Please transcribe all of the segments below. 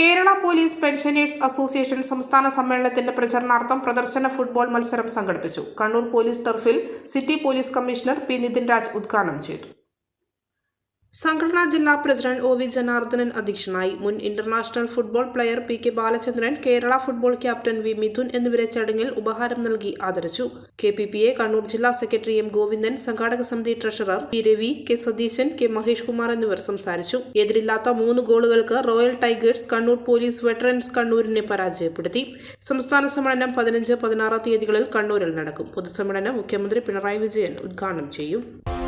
Kerala police pensioners association സംസ്ഥാന സമ്മേളനത്തിന്റെ പ്രചരണാർത്ഥം പ്രദർശന ഫുട്ബോൾ മത്സരം സംഘടിപ്പിച്ചു. Kannur police ടർഫിൽ city police commissioner P Nithin Raj ഉദ്ഘാടനം ചെയ്തു. സംഘടനാ ജില്ലാ പ്രസിഡന്റ് ഒ വി ജനാർദ്ദനൻ അധ്യക്ഷനായി മുൻ international football player P K Balachandran Kerala football captain V Mithun എന്നിവരെ ചടങ്ങിൽ ഉപഹാരം നൽകി ആദരിച്ചു. K P P A Kannur ജില്ലാ സെക്രട്ടറി എം ഗോവിന്ദൻ സംഘാടക സമിതി treasurer P Ravi K Satheeshan K Mahesh Kumar എന്നിവർ സംസാരിച്ചു. എതിരില്ലാത്ത മൂന്ന് ഗോളുകൾക്ക് royal tigers Kannur police veterans കണ്ണൂരിനെ പരാജയപ്പെടുത്തി. സംസ്ഥാന സമ്മേളനം പതിനഞ്ച് പതിനാറ് തീയതികളിൽ കണ്ണൂരിൽ നടക്കും. പൊതുസമ്മേളനം മുഖ്യമന്ത്രി പിണറായി വിജയൻ ഉദ്ഘാടനം ചെയ്യും.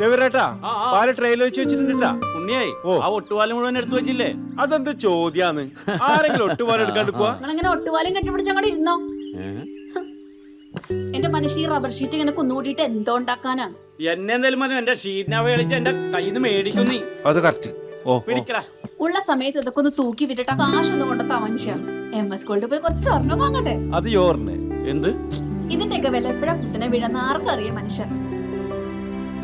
ചെവിറേട്ടാ ആ, ആ. പാൽ ട്രെയിലർ വെച്ച് വെച്ചിട്ടുണ്ടാ ഉണ്ണിയായി ആ ഒട്ടുപാലം മുഴുവൻ എടുത്തു വെച്ചില്ലേ? അതെന്ത് ചോദ്യാന്ന്? ആരെങ്കിലും ഒട്ടുപാലം എടുക്കാണ്ട് പോവാ? നിങ്ങളിങ്ങനെ ഒട്ടുപാലും കെട്ടിപ്പിടിച്ച് അങ്ങോട്ട് ഇരുന്നോ? എന്റെ മനുഷ്യ ഈ റബ്ബർ ഷീറ്റ് ഇങ്ങനെ കുന്നുകൂട്ടിയിട്ട് എന്തോ ഉണ്ടാക്കാനാ? എന്നെ എന്തായാലും മതി എന്റെ ഷീറ്റിനെ കളിച്ച് എന്റെ കയ്യിൽ നിന്ന് മേടിക്കും അത് കറക്റ്റ് ഓ പിടിക്കടാ ഉള്ള സമയത്ത് ഇതൊക്കെ ഒന്ന് തൂക്കി വിട്ടിട്ട് കാശൊന്നും കൊണ്ടെത്താ മനുഷ്യ എം എസ് ഗോൾഡ് പോയി കുറച്ച് സ്വർണം വാങ്ങട്ടെ? അത് എന്ത്? ഇതിന്റെയൊക്കെ വില എപ്പോഴാ കുത്തനെ വീഴുന്ന ആർക്കറിയാം മനുഷ്യ.